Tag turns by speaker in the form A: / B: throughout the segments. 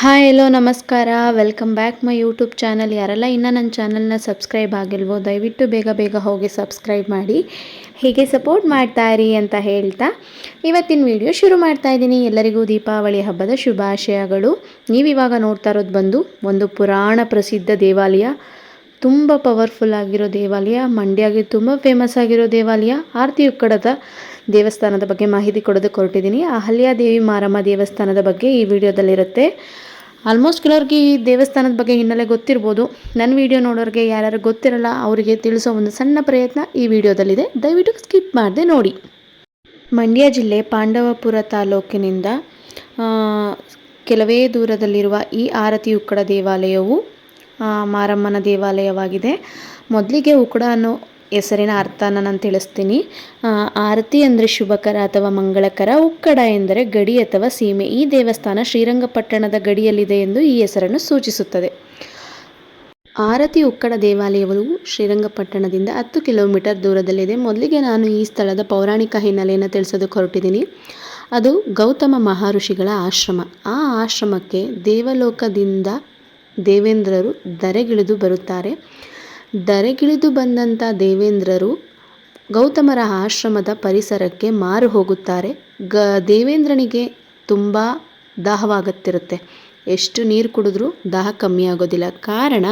A: Hi hello ನಮಸ್ಕಾರ. Welcome back my YouTube channel ಯಾರೆಲ್ಲ ಇನ್ನೂ ನನ್ನ ಚಾನಲ್ನ ಸಬ್ಸ್ಕ್ರೈಬ್ ಆಗಿಲ್ವೋ, ದಯವಿಟ್ಟು ಬೇಗ ಬೇಗ ಹೋಗಿ ಸಬ್ಸ್ಕ್ರೈಬ್ ಮಾಡಿ. ಹೀಗೆ ಸಪೋರ್ಟ್ ಮಾಡ್ತಾ ಇರಿ ಅಂತ ಹೇಳ್ತಾ, ಇವತ್ತಿನ ವಿಡಿಯೋ ಶುರು ಮಾಡ್ತಾ ಇದ್ದೀನಿ. ಎಲ್ಲರಿಗೂ ದೀಪಾವಳಿ ಹಬ್ಬದ ಶುಭಾಶಯಗಳು. ನೀವಿವಾಗ ನೋಡ್ತಾ ಇರೋದು ಬಂದು ಒಂದು ಪುರಾಣ ಪ್ರಸಿದ್ಧ ದೇವಾಲಯ. ತುಂಬ ಪವರ್ಫುಲ್ ಆಗಿರೋ ದೇವಾಲಯ. ಮಂಡ್ಯಗೆ ತುಂಬ ಫೇಮಸ್ ಆಗಿರೋ ದೇವಾಲಯ. ಆರತಿ ಉಕ್ಕಡದ ದೇವಸ್ಥಾನದ ಬಗ್ಗೆ ಮಾಹಿತಿ ಕೊಡೋದಕ್ಕೆ ಹೊರಟಿದ್ದೀನಿ. ಅಹಲ್ಯಾದೇವಿ ಮಾರಮ್ಮ ದೇವಸ್ಥಾನದ ಬಗ್ಗೆ ಈ ವಿಡಿಯೋದಲ್ಲಿರುತ್ತೆ. ಆಲ್ಮೋಸ್ಟ್ ಕೆಲವ್ರಿಗೆ ಈ ದೇವಸ್ಥಾನದ ಬಗ್ಗೆ ಹಿನ್ನೆಲೆ ಗೊತ್ತಿರ್ಬೋದು. ನನ್ನ ವಿಡಿಯೋ ನೋಡೋರಿಗೆ ಯಾರ್ಯಾರು ಗೊತ್ತಿರಲ್ಲ, ಅವರಿಗೆ ತಿಳಿಸೋ ಒಂದು ಸಣ್ಣ ಪ್ರಯತ್ನ ಈ ವಿಡಿಯೋದಲ್ಲಿದೆ. ದಯವಿಟ್ಟು ಸ್ಕಿಪ್ ಮಾಡದೆ ನೋಡಿ. ಮಂಡ್ಯ ಜಿಲ್ಲೆ ಪಾಂಡವಪುರ ತಾಲೂಕಿನಿಂದ ಕೆಲವೇ ದೂರದಲ್ಲಿರುವ ಈ ಆರತಿ ಉಕ್ಕಡ ದೇವಾಲಯವು ಮಾರಮ್ಮನ ದೇವಾಲಯವಾಗಿದೆ. ಮೊದಲಿಗೆ ಉಕ್ಕಡ ಅನ್ನೋ ಹೆಸರಿನ ಅರ್ಥನ ನಾನು ತಿಳಿಸ್ತೀನಿ. ಆರತಿ ಅಂದರೆ ಶುಭಕರ ಅಥವಾ ಮಂಗಳಕರ, ಉಕ್ಕಡ ಎಂದರೆ ಗಡಿ ಅಥವಾ ಸೀಮೆ. ಈ ದೇವಸ್ಥಾನ ಶ್ರೀರಂಗಪಟ್ಟಣದ ಗಡಿಯಲ್ಲಿದೆ ಎಂದು ಈ ಹೆಸರನ್ನು ಸೂಚಿಸುತ್ತದೆ. ಆರತಿ ಉಕ್ಕಡ ದೇವಾಲಯವು ಶ್ರೀರಂಗಪಟ್ಟಣದಿಂದ ಹತ್ತು ಕಿಲೋಮೀಟರ್ ದೂರದಲ್ಲಿದೆ. ಮೊದಲಿಗೆ ನಾನು ಈ ಸ್ಥಳದ ಪೌರಾಣಿಕ ಹಿನ್ನೆಲೆಯನ್ನು ತಿಳಿಸೋದಕ್ಕೆ ಹೊರಟಿದ್ದೀನಿ. ಅದು ಗೌತಮ ಮಹರ್ಷಿಗಳ ಆಶ್ರಮ. ಆ ಆಶ್ರಮಕ್ಕೆ ದೇವಲೋಕದಿಂದ ದೇವೇಂದ್ರರು ಧರೆಗಿಳಿದು ಬರುತ್ತಾರೆ. ಧರೆಗಿಳಿದು ಬಂದಂಥ ದೇವೇಂದ್ರರು ಗೌತಮರ ಆಶ್ರಮದ ಪರಿಸರಕ್ಕೆ ಮಾರು ಹೋಗುತ್ತಾರೆ. ಗ ದೇವೇಂದ್ರನಿಗೆ ತುಂಬ ದಾಹವಾಗುತ್ತಿರುತ್ತೆ. ಎಷ್ಟು ನೀರು ಕುಡಿದ್ರೂ ದಾಹ ಕಮ್ಮಿ ಆಗೋದಿಲ್ಲ. ಕಾರಣ,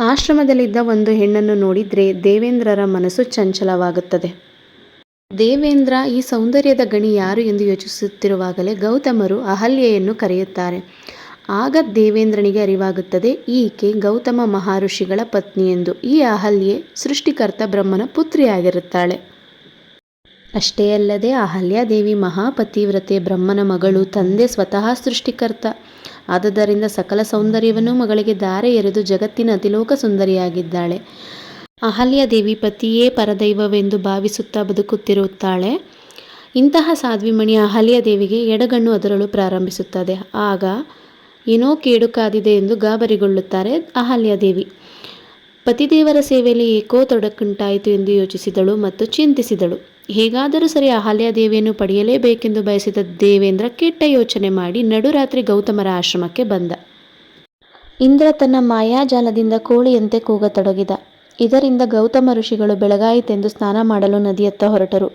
A: ಆಶ್ರಮದಲ್ಲಿದ್ದ ಒಂದು ಹೆಣ್ಣನ್ನು ನೋಡಿದರೆ ದೇವೇಂದ್ರರ ಮನಸ್ಸು ಚಂಚಲವಾಗುತ್ತದೆ. ದೇವೇಂದ್ರ ಈ ಸೌಂದರ್ಯದ ಗಣಿ ಯಾರು ಎಂದು ಯೋಚಿಸುತ್ತಿರುವಾಗಲೇ ಗೌತಮರು ಅಹಲ್ಯೆಯನ್ನು ಕರೆಯುತ್ತಾರೆ. ಆಗ ದೇವೇಂದ್ರನಿಗೆ ಅರಿವಾಗುತ್ತದೆ, ಈಕೆ ಗೌತಮ ಮಹರ್ಷಿಗಳ ಪತ್ನಿ ಎಂದು. ಈ ಅಹಲ್ಯೆ ಸೃಷ್ಟಿಕರ್ತ ಬ್ರಹ್ಮನ ಪುತ್ರಿಯಾಗಿರುತ್ತಾಳೆ. ಅಷ್ಟೇ ಅಲ್ಲದೆ ಅಹಲ್ಯಾದೇವಿ ಮಹಾಪತಿವ್ರತೆ ಬ್ರಹ್ಮನ ಮಗಳು ತಂದೆ ಸ್ವತಃ ಸೃಷ್ಟಿಕರ್ತ. ಆದ್ದರಿಂದ ಸಕಲ ಸೌಂದರ್ಯವನ್ನು ಮಗಳಿಗೆ ದಾರೆ ಎರೆದು ಜಗತ್ತಿನ ಅತಿಲೋಕ ಸುಂದರಿಯಾಗಿದ್ದಾಳೆ. ಅಹಲ್ಯಾದೇವಿ ಪತಿಯೇ ಪರದೈವವೆಂದು ಭಾವಿಸುತ್ತಾ ಬದುಕುತ್ತಿರುತ್ತಾಳೆ. ಇಂತಹ ಸಾಧ್ವಿಮಣಿ ಅಹಲ್ಯಾದೇವಿಗೆ ಎಡಗಣ್ಣು ಅದರಲು ಪ್ರಾರಂಭಿಸುತ್ತದೆ. ಆಗ ಏನೋ ಕೇಡು ಕಾದಿದೆ ಎಂದು ಗಾಬರಿಗೊಳ್ಳುತ್ತಾರೆ ಅಹಲ್ಯಾದೇವಿ ಪತಿದೇವರ ಸೇವೆಯಲ್ಲಿ ಏಕೋ ತೊಡಕುಂಟಾಯಿತು ಎಂದು ಯೋಚಿಸಿದಳು ಮತ್ತು ಚಿಂತಿಸಿದಳು. ಹೇಗಾದರೂ ಸರಿ ಅಹಲ್ಯಾದೇವಿಯನ್ನು ಪಡೆಯಲೇಬೇಕೆಂದು ಬಯಸಿದ ದೇವೇಂದ್ರ ಕೆಟ್ಟ ಯೋಚನೆ ಮಾಡಿ ನಡುರಾತ್ರಿ ಗೌತಮರ ಆಶ್ರಮಕ್ಕೆ ಬಂದ. ಇಂದ್ರ ತನ್ನ ಮಾಯಾಜಾಲದಿಂದ ಕೋಳಿಯಂತೆ ಕೂಗತೊಡಗಿದ. ಇದರಿಂದ ಗೌತಮ ಋಷಿಗಳು ಬೆಳಗಾಯಿತೆಂದು ಸ್ನಾನ ಮಾಡಲು ನದಿಯತ್ತ ಹೊರಟರು.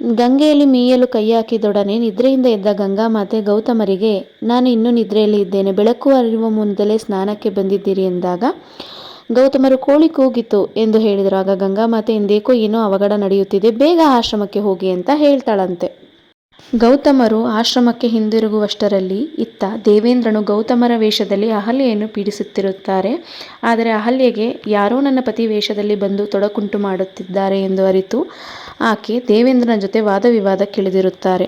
A: ಗಂಗೆಯಲ್ಲಿ ಮೀಯಲು ಕೈ ಹಾಕಿದೊಡನೆ ನಿದ್ರೆಯಿಂದ ಎದ್ದ ಗಂಗಾಮಾತೆ ಗೌತಮರಿಗೆ, ನಾನು ಇನ್ನೂ ನಿದ್ರೆಯಲ್ಲಿ ಇದ್ದೇನೆ. ಬೆಳಕು ಅರಿಯುವ ಮುಂದಲೇ ಸ್ನಾನಕ್ಕೆ ಬಂದಿದ್ದೀರಿ ಎಂದಾಗ ಗೌತಮರು ಕೋಳಿ ಕೂಗಿತು ಎಂದು ಹೇಳಿದರು. ಆಗ ಗಂಗಾಮಾತೆ, ಎಂದೇಕೋ ಏನೋ ಅವಘಡ ನಡೆಯುತ್ತಿದೆ. ಬೇಗ ಆಶ್ರಮಕ್ಕೆ ಹೋಗಿ ಅಂತ ಹೇಳ್ತಾಳಂತೆ. ಗೌತಮರು ಆಶ್ರಮಕ್ಕೆ ಹಿಂದಿರುಗುವಷ್ಟರಲ್ಲಿ ಇತ್ತ ದೇವೇಂದ್ರನು ಗೌತಮರ ವೇಷದಲ್ಲಿ ಅಹಲ್ಯೆಯನ್ನು ಪೀಡಿಸುತ್ತಿರುತ್ತಾರೆ. ಆದರೆ ಅಹಲ್ಯೆಗೆ ಯಾರೋ ನನ್ನ ಪತಿ ವೇಷದಲ್ಲಿ ಬಂದು ತೊಡಕುಂಟು ಮಾಡುತ್ತಿದ್ದಾರೆ ಎಂದು ಅರಿತು ಆಕೆ ದೇವೇಂದ್ರನ ಜೊತೆ ವಾದವಿವಾದಕ್ಕಿಳಿದಿರುತ್ತಾರೆ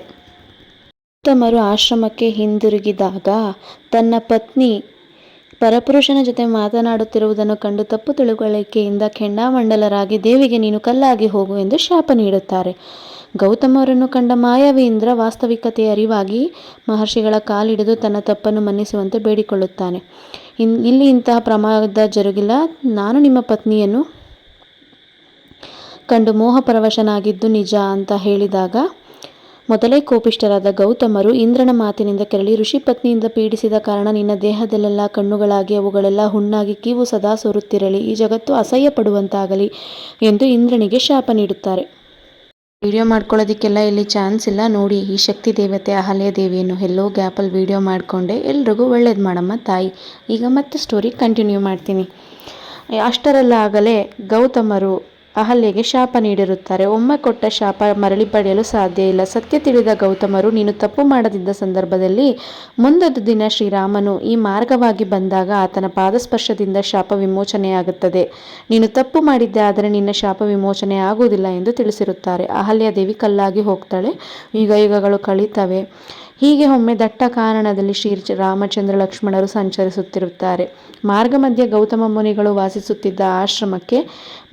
A: ಗೌತಮರು ಆಶ್ರಮಕ್ಕೆ ಹಿಂದಿರುಗಿದಾಗ ತನ್ನ ಪತ್ನಿ ಪರಪುರುಷನ ಜೊತೆ ಮಾತನಾಡುತ್ತಿರುವುದನ್ನು ಕಂಡು ತಪ್ಪು ತಿಳುವಳಿಕೆಯಿಂದ ಖೆಂಡಾಮಂಡಲರಾಗಿ ದೇವಿಗೆ ನೀನು ಕಲ್ಲಾಗಿ ಹೋಗು ಎಂದು ಶಾಪ ನೀಡುತ್ತಾರೆ. ಗೌತಮರನ್ನು ಕಂಡ ಮಾಯಾವೇಂದ್ರ ವಾಸ್ತವಿಕತೆಯ ಅರಿವಾಗಿ ಮಹರ್ಷಿಗಳ ಕಾಲಿಡಿದು ತನ್ನ ತಪ್ಪನ್ನು ಮನ್ನಿಸುವಂತೆ ಬೇಡಿಕೊಳ್ಳುತ್ತಾನೆ. ಇನ್, ಇಲ್ಲಿ ಇಂತಹ ಪ್ರಮಾದ ಜರುಗಿಲ್ಲ. ನಾನು ನಿಮ್ಮ ಪತ್ನಿಯನ್ನು ಕಂಡು ಮೋಹಪರವಶನಾಗಿದ್ದು ನಿಜ ಅಂತ ಹೇಳಿದಾಗ ಮೊದಲೇ ಕೋಪಿಷ್ಟರಾದ ಗೌತಮರು ಇಂದ್ರನ ಮಾತಿನಿಂದ ಕೆರಳಿ ಋಷಿ ಪತ್ನಿಯಿಂದ ಪೀಡಿಸಿದ ಕಾರಣ ನಿನ್ನ ದೇಹದಲ್ಲೆಲ್ಲ ಕಣ್ಣುಗಳಾಗಿ ಅವುಗಳೆಲ್ಲ ಹುಣ್ಣಾಗಿ ಕೀವು ಸದಾ ಸೋರುತ್ತಿರಲಿ. ಈ ಜಗತ್ತು ಅಸಹ್ಯ ಪಡುವಂತಾಗಲಿ ಎಂದು ಇಂದ್ರನಿಗೆ ಶಾಪ ನೀಡುತ್ತಾರೆ. ವಿಡಿಯೋ ಮಾಡ್ಕೊಳ್ಳೋದಕ್ಕೆಲ್ಲ ಇಲ್ಲಿ ಚಾನ್ಸ್ ಇಲ್ಲ. ನೋಡಿ, ಈ ಶಕ್ತಿ ದೇವತೆ ಅಹಲ್ಯ ದೇವಿಯನ್ನು ಎಲ್ಲೋ ಗ್ಯಾಪಲ್ಲಿ ವಿಡಿಯೋ ಮಾಡಿಕೊಂಡೆ. ಎಲ್ರಿಗೂ ಒಳ್ಳೇದು ಮಾಡಮ್ಮ ತಾಯಿ. ಈಗ ಮತ್ತೆ ಸ್ಟೋರಿ ಕಂಟಿನ್ಯೂ ಮಾಡ್ತೀನಿ. ಅಷ್ಟರಲ್ಲಾಗಲೇ ಗೌತಮರು ಅಹಲ್ಯೆಗೆ ಶಾಪ ನೀಡಿರುತ್ತಾರೆ. ಒಮ್ಮೆ ಕೊಟ್ಟ ಶಾಪ ಮರಳಿ ಪಡೆಯಲು ಸಾಧ್ಯ ಇಲ್ಲ. ಸತ್ಯ ತಿಳಿದ ಗೌತಮರು, ನೀನು ತಪ್ಪು ಮಾಡದಿದ್ದ ಸಂದರ್ಭದಲ್ಲಿ ಮುಂದೊಂದು ದಿನ ಶ್ರೀರಾಮನು ಈ ಮಾರ್ಗವಾಗಿ ಬಂದಾಗ ಆತನ ಪಾದಸ್ಪರ್ಶದಿಂದ ಶಾಪ ವಿಮೋಚನೆಯಾಗುತ್ತದೆ. ನೀನು ತಪ್ಪು ಮಾಡಿದ್ದೆ ಆದರೆ ನಿನ್ನ ಶಾಪ ವಿಮೋಚನೆ ಆಗುವುದಿಲ್ಲ ಎಂದು ತಿಳಿಸಿರುತ್ತಾರೆ. ಅಹಲ್ಯಾದೇವಿ ಕಲ್ಲಾಗಿ ಹೋಗ್ತಾಳೆ. ಯುಗ ಯುಗಗಳು ಕಳೀತವೆ. ಹೀಗೆ ಒಮ್ಮೆ ದಟ್ಟ ಕಾರಣದಲ್ಲಿ ಶ್ರೀ ರಾಮಚಂದ್ರ ಲಕ್ಷ್ಮಣರು ಸಂಚರಿಸುತ್ತಿರುತ್ತಾರೆ. ಮಾರ್ಗ ಮಧ್ಯೆ ಗೌತಮ ಮುನಿಗಳು ವಾಸಿಸುತ್ತಿದ್ದ ಆಶ್ರಮಕ್ಕೆ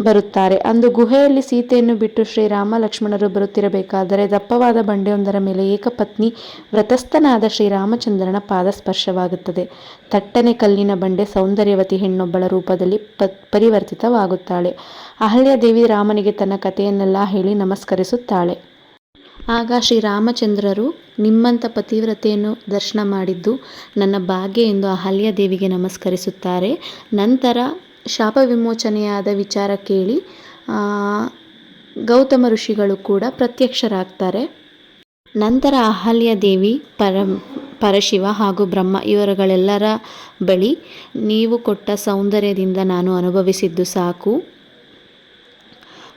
A: ಬರುತ್ತಾರೆ. ಅಂದು ಗುಹೆಯಲ್ಲಿ ಸೀತೆಯನ್ನು ಬಿಟ್ಟು ಶ್ರೀರಾಮ ಲಕ್ಷ್ಮಣರು ಬರುತ್ತಿರಬೇಕಾದರೆ ದಪ್ಪವಾದ ಬಂಡೆಯೊಂದರ ಮೇಲೆ ಏಕಪತ್ನಿ ವ್ರತಸ್ಥನಾದ ಶ್ರೀರಾಮಚಂದ್ರನ ಪಾದ ಸ್ಪರ್ಶವಾಗುತ್ತದೆ ತಟ್ಟನೆ ಕಲ್ಲಿನ ಬಂಡೆ ಸೌಂದರ್ಯವತಿ ಹೆಣ್ಣೊಬ್ಬಳ ರೂಪದಲ್ಲಿ ಪರಿವರ್ತಿತವಾಗುತ್ತಾಳೆ. ಅಹಲ್ಯಾದೇವಿ ರಾಮನಿಗೆ ತನ್ನ ಕಥೆಯನ್ನೆಲ್ಲ ಹೇಳಿ ನಮಸ್ಕರಿಸುತ್ತಾಳೆ. ಆಗ ಶ್ರೀರಾಮಚಂದ್ರರು ನಿಮ್ಮಂಥ ಪತಿವ್ರತೆಯನ್ನು ದರ್ಶನ ಮಾಡಿದ್ದು ನನ್ನ ಭಾಗ್ಯ ಎಂದು ಅಹಲ್ಯ ದೇವಿಗೆ ನಮಸ್ಕರಿಸುತ್ತಾರೆ. ನಂತರ ಶಾಪ ವಿಮೋಚನೆಯಾದ ವಿಚಾರ ಕೇಳಿ ಗೌತಮ ಋಷಿಗಳು ಕೂಡ ಪ್ರತ್ಯಕ್ಷರಾಗ್ತಾರೆ. ನಂತರ ಅಹಲ್ಯ ದೇವಿ, ಪರ, ಪರಶಿವ ಹಾಗೂ ಬ್ರಹ್ಮ ಇವರುಗಳೆಲ್ಲರ ಬಳಿ, ನೀವು ಕೊಟ್ಟ ಸೌಂದರ್ಯದಿಂದ ನಾನು ಅನುಭವಿಸಿದ್ದು ಸಾಕು.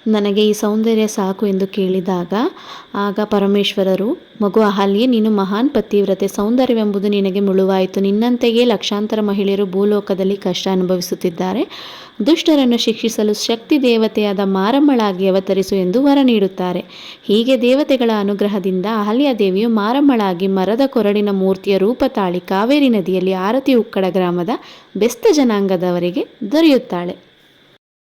A: ನನಗೆ ಈ ಸೌಂದರ್ಯ ಸಾಕು ಎಂದು ಕೇಳಿದಾಗ, ಆಗ ಪರಮೇಶ್ವರರು, ಮಗು ಅಹಲ್ಯೆ, ನೀನು ಮಹಾನ್ ಪತಿವ್ರತೆ, ಸೌಂದರ್ಯವೆಂಬುದು ನಿನಗೆ ಮುಳುವಾಯಿತು. ನಿನ್ನಂತೆಯೇ ಲಕ್ಷಾಂತರ ಮಹಿಳೆಯರು ಭೂಲೋಕದಲ್ಲಿ ಕಷ್ಟ ಅನುಭವಿಸುತ್ತಿದ್ದಾರೆ. ದುಷ್ಟರನ್ನು ಶಿಕ್ಷಿಸಲು ಶಕ್ತಿ ದೇವತೆಯಾದ ಮಾರಮ್ಮಳಾಗಿ ಅವತರಿಸು ಎಂದು ವರ ನೀಡುತ್ತಾರೆ. ಹೀಗೆ ದೇವತೆಗಳ ಅನುಗ್ರಹದಿಂದ ಅಹಲ್ಯ ದೇವಿಯು ಮಾರಮ್ಮಳಾಗಿ ಮರದ ಕೊರಡಿನ ಮೂರ್ತಿಯ ರೂಪ ತಾಳಿ ಕಾವೇರಿ ನದಿಯಲ್ಲಿ ಆರತಿ ಉಕ್ಕಡ ಗ್ರಾಮದ ಬೆಸ್ತ ಜನಾಂಗದವರಿಗೆ ದೊರೆಯುತ್ತಾಳೆ.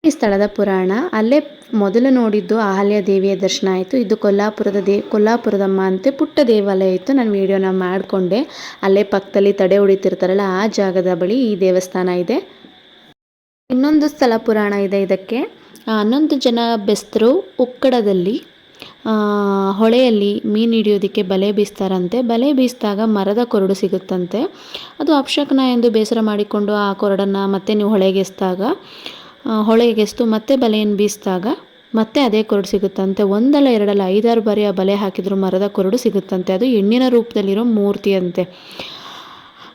A: ಈ ಸ್ಥಳದ ಪುರಾಣ. ಅಲ್ಲೇ ಮೊದಲು ನೋಡಿದ್ದು ಅಹಲ್ಯ ದೇವಿಯ ದರ್ಶನ ಆಯಿತು. ಇದು ಕೊಲ್ಲಾಪುರದ ದೇ, ಕೊಲ್ಲಾಪುರದಮ್ಮ ಅಂತೆ ಪುಟ್ಟ ದೇವಾಲಯ ಇತ್ತು. ನಾನು ವಿಡಿಯೋನ ಮಾಡಿಕೊಂಡೆ. ಅಲ್ಲೇ ಪಕ್ಕದಲ್ಲಿ ತಡೆ ಹೊಡಿತಿರ್ತಾರಲ್ಲ ಆ ಜಾಗದ ಬಳಿ ಈ ದೇವಸ್ಥಾನ ಇದೆ. ಇನ್ನೊಂದು ಸ್ಥಳ ಪುರಾಣ ಇದೆ ಇದಕ್ಕೆ. ಹನ್ನೊಂದು ಜನ ಬೆಸ್ತರು ಉಕ್ಕಡದಲ್ಲಿ ಹೊಳೆಯಲ್ಲಿ ಮೀನು ಹಿಡಿಯೋದಕ್ಕೆ ಬಲೆ ಬೀಸ್ತಾರಂತೆ. ಬಲೆ ಬೀಸಿದಾಗ ಮರದ ಕೊರಡು ಸಿಗುತ್ತಂತೆ. ಅದು ಅಪಶಕನ ಎಂದು ಬೇಸರ ಮಾಡಿಕೊಂಡು ಆ ಕೊರಡನ್ನು ಮತ್ತೆ ನೀವು ಹೊಳೆಗೆ ಎಸ್ದಾಗ ಆ, ಹೊಳೆಗೆ ಎಸ್ತು ಮತ್ತೆ ಬಲೆಯನ್ನು ಬೀಸಿದಾಗ ಮತ್ತೆ ಅದೇ ಕೊರಡು ಸಿಗುತ್ತಂತೆ. ಒಂದಲ್ಲ ಎರಡಲ್ಲ ಐದಾರು ಬಾರಿ ಆ ಬಲೆ ಹಾಕಿದ್ರು ಮರದ ಕೊರಡು ಸಿಗುತ್ತಂತೆ. ಅದು ಹೆಣ್ಣಿನ ರೂಪದಲ್ಲಿರೋ ಮೂರ್ತಿಯಂತೆ.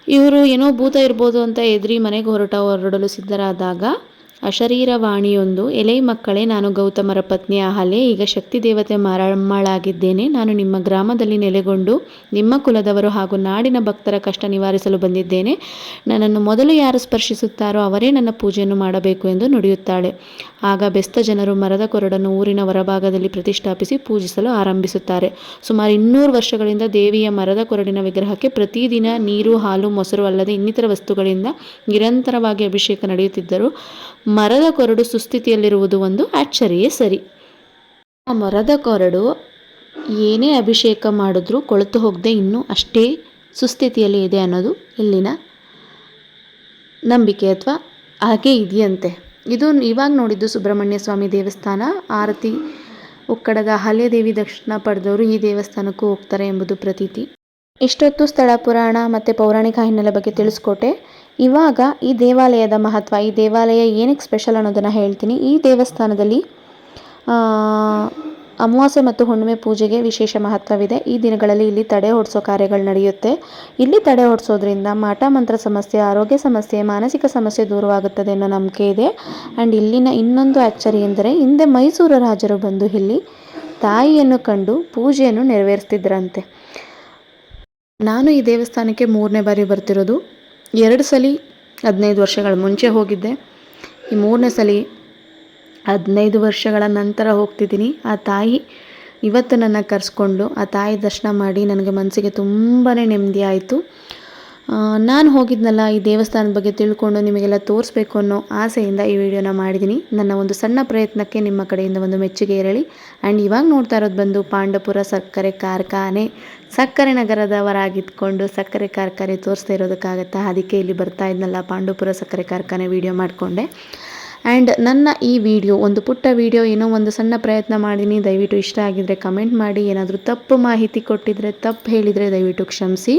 A: ಇವರು ಏನೋ ಭೂತ ಇರ್ಬೋದು ಅಂತ ಎದ್ರಿ ಮನೆಗೆ ಹೊರಟ ಹೊರಡಲು ಸಿದ್ಧರಾದಾಗ ಅಶರೀರವಾಣಿಯೊಂದು, ಎಲೈ ಮಕ್ಕಳೇ, ನಾನು ಗೌತಮರ ಪತ್ನಿ ಅಹಲೆ ಈಗ ಶಕ್ತಿ ದೇವತೆ ಮಾರಮ್ಮಳಾಗಿದ್ದೇನೆ ನಾನು ನಿಮ್ಮ ಗ್ರಾಮದಲ್ಲಿ ನೆಲೆಗೊಂಡು, ನಿಮ್ಮ ಕುಲದವರು ಹಾಗೂ ನಾಡಿನ ಭಕ್ತರ ಕಷ್ಟ ನಿವಾರಿಸಲು ಬಂದಿದ್ದೇನೆ. ನನ್ನನ್ನು ಮೊದಲು ಯಾರು ಸ್ಪರ್ಶಿಸುತ್ತಾರೋ, ಅವರೇ ನನ್ನ ಪೂಜೆಯನ್ನು ಮಾಡಬೇಕು ಎಂದು ನುಡಿಯುತ್ತಾಳೆ. ಆಗ ಬೆಸ್ತ ಜನರು ಮರದ ಕೊರಡನ್ನು ಊರಿನ ಹೊರಭಾಗದಲ್ಲಿ ಪ್ರತಿಷ್ಠಾಪಿಸಿ ಪೂಜಿಸಲು ಆರಂಭಿಸುತ್ತಾರೆ. ಸುಮಾರು ಇನ್ನೂರು ವರ್ಷಗಳಿಂದ ದೇವಿಯ ಮರದ ಕೊರಡಿನ ವಿಗ್ರಹಕ್ಕೆ ಪ್ರತಿದಿನ ನೀರು, ಹಾಲು, ಮೊಸರು ಅಲ್ಲದೆ ಇನ್ನಿತರ ವಸ್ತುಗಳಿಂದ ನಿರಂತರವಾಗಿ ಅಭಿಷೇಕ ನಡೆಯುತ್ತಿದ್ದರೂ. ಮರದ ಕೊರಡು ಸುಸ್ಥಿತಿಯಲ್ಲಿರುವುದು ಒಂದು ಅಚ್ಚರಿಯೇ ಸರಿ. ಆ ಮರದ ಕೊರಡು ಏನೇ ಅಭಿಷೇಕ ಮಾಡಿದ್ರೂ ಕೊಳೆತು ಹೋಗದೆ ಇನ್ನೂ ಅಷ್ಟೇ ಸುಸ್ಥಿತಿಯಲ್ಲಿ ಇದೆ ಅನ್ನೋದು ಇಲ್ಲಿನ ನಂಬಿಕೆ ಅಥವಾ ಹಾಗೆ ಇದೆಯಂತೆ. ಇದು ಇವಾಗ ನೋಡಿದ್ದು ಸುಬ್ರಹ್ಮಣ್ಯ ಸ್ವಾಮಿ ದೇವಸ್ಥಾನ, ಆರತಿ, ಉಕ್ಕಡದ ಹಲ್ಯದೇವಿ ದಕ್ಷಿಣ ಪಡೆದವರು ಈ ದೇವಸ್ಥಾನಕ್ಕೂ ಹೋಗ್ತಾರೆ ಎಂಬುದು ಪ್ರತೀತಿ. ಇಷ್ಟೊತ್ತು ಸ್ಥಳ ಪುರಾಣ ಮತ್ತು ಪೌರಾಣಿಕ ಹಿನ್ನೆಲೆ ಬಗ್ಗೆ ತಿಳಿಸ್ಕೊಟ್ಟೆ. ಇವಾಗ ಈ ದೇವಾಲಯದ ಮಹತ್ವ, ಈ ದೇವಾಲಯ ಏನಕ್ಕೆ ಸ್ಪೆಷಲ್ ಅನ್ನೋದನ್ನು ಹೇಳ್ತೀನಿ. ಈ ದೇವಸ್ಥಾನದಲ್ಲಿ ಅಮಾವಾಸ್ಯೆ ಮತ್ತು ಹುಣ್ಣಿಮೆ ಪೂಜೆಗೆ ವಿಶೇಷ ಮಹತ್ವವಿದೆ. ಈ ದಿನಗಳಲ್ಲಿ ಇಲ್ಲಿ ತಡೆ ಹೊಡಿಸೋ ಕಾರ್ಯಗಳು ನಡೆಯುತ್ತೆ. ಇಲ್ಲಿ ತಡೆ ಹೊಡಿಸೋದ್ರಿಂದ ಮಾಟ, ಮಂತ್ರ ಸಮಸ್ಯೆ, ಆರೋಗ್ಯ ಸಮಸ್ಯೆ, ಮಾನಸಿಕ ಸಮಸ್ಯೆ ದೂರವಾಗುತ್ತದೆ ಅನ್ನೋ ನಂಬಿಕೆ ಇದೆ. ಆ್ಯಂಡ್ ಇಲ್ಲಿನ ಇನ್ನೊಂದು ಅಚ್ಚರಿ ಎಂದರೆ, ಹಿಂದೆ ಮೈಸೂರು ರಾಜರು ಬಂದು ಇಲ್ಲಿ ತಾಯಿಯನ್ನು ಕಂಡು ಪೂಜೆಯನ್ನು ನೆರವೇರಿಸ್ತಿದ್ರಂತೆ. ನಾನು ಈ ದೇವಸ್ಥಾನಕ್ಕೆ ಮೂರನೇ ಬಾರಿ ಬರ್ತಿರೋದು. ಎರಡು ಸಲ ಹದಿನೈದು ವರ್ಷಗಳ ಮುಂಚೆ ಹೋಗಿದ್ದೆ. ಈ ಮೂರನೇ ಸಲ ಹದಿನೈದು ವರ್ಷಗಳ ನಂತರ ಹೋಗ್ತಿದ್ದೀನಿ. ಆ ತಾಯಿ ಇವತ್ತು ನನ್ನ ಕರೆಸ್ಕೊಂಡು, ಆ ತಾಯಿ ದರ್ಶನ ಮಾಡಿ ನನಗೆ ಮನಸ್ಸಿಗೆ ತುಂಬಾ ನೆಮ್ಮದಿ ಆಯಿತು. ನಾನು ಹೋಗಿದ್ನಲ್ಲ ಈ ದೇವಸ್ಥಾನದ ಬಗ್ಗೆ ತಿಳ್ಕೊಂಡು ನಿಮಗೆಲ್ಲ ತೋರಿಸ್ಬೇಕು ಅನ್ನೋ ಆಸೆಯಿಂದ ಈ ವಿಡಿಯೋನ ಮಾಡಿದ್ದೀನಿ. ನನ್ನ ಒಂದು ಸಣ್ಣ ಪ್ರಯತ್ನಕ್ಕೆ ನಿಮ್ಮ ಕಡೆಯಿಂದ ಒಂದು ಮೆಚ್ಚುಗೆ ಇರಲಿ. ಆ್ಯಂಡ್ ಇವಾಗ ನೋಡ್ತಾ ಇರೋದು ಬಂದು ಪಾಂಡಪುರ ಸಕ್ಕರೆ ಕಾರ್ಖಾನೆ. ಸಕ್ಕರೆ ನಗರದವರಾಗಿದ್ಕೊಂಡು ಸಕ್ಕರೆ ಕಾರ್ಖಾನೆ ತೋರಿಸ್ತಾ ಇರೋದಕ್ಕಾಗತ್ತಾ? ಅದಕ್ಕೆ ಇಲ್ಲಿ ಬರ್ತಾ ಇದ್ನಲ್ಲ ಪಾಂಡವಪುರ ಸಕ್ಕರೆ ಕಾರ್ಖಾನೆ ವಿಡಿಯೋ ಮಾಡಿಕೊಂಡೆ. ಆ್ಯಂಡ್ ನನ್ನ ಈ ವಿಡಿಯೋ ಒಂದು ಪುಟ್ಟ ವಿಡಿಯೋ, ಏನೋ ಒಂದು ಸಣ್ಣ ಪ್ರಯತ್ನ ಮಾಡಿದ್ದೀನಿ. ದಯವಿಟ್ಟು ಇಷ್ಟ ಆಗಿದರೆ ಕಮೆಂಟ್ ಮಾಡಿ. ಏನಾದರೂ ತಪ್ಪು ಮಾಹಿತಿ ಕೊಟ್ಟಿದ್ದರೆ ತಪ್ಪು ಹೇಳಿದರೆ ದಯವಿಟ್ಟು ಕ್ಷಮಿಸಿ.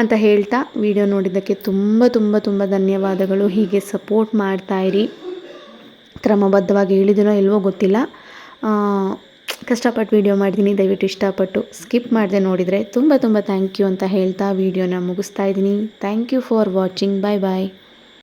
A: ಅಂತ ಹೇಳ್ತಾ ವಿಡಿಯೋ ನೋಡಿದ್ದಕ್ಕೆ ತುಂಬ ತುಂಬ ತುಂಬ ಧನ್ಯವಾದಗಳು. ಹೀಗೆ ಸಪೋರ್ಟ್ ಮಾಡ್ತಾಯಿರಿ ಕ್ರಮಬದ್ಧವಾಗಿ ಹೇಳಿದನೋ ಇಲ್ವೋ ಗೊತ್ತಿಲ್ಲ. ಕಷ್ಟಪಟ್ಟು ವಿಡಿಯೋ ಮಾಡಿದ್ದೀನಿ ದಯವಿಟ್ಟು ಇಷ್ಟಪಟ್ಟು ಸ್ಕಿಪ್ ಮಾಡದೆ ನೋಡಿದರೆ ತುಂಬ ತುಂಬ ಥ್ಯಾಂಕ್ ಯು ಅಂತ ಹೇಳ್ತಾ ವಿಡಿಯೋನ ಮುಗಿಸ್ತಾ ಇದ್ದೀನಿ. Thank you for watching bye bye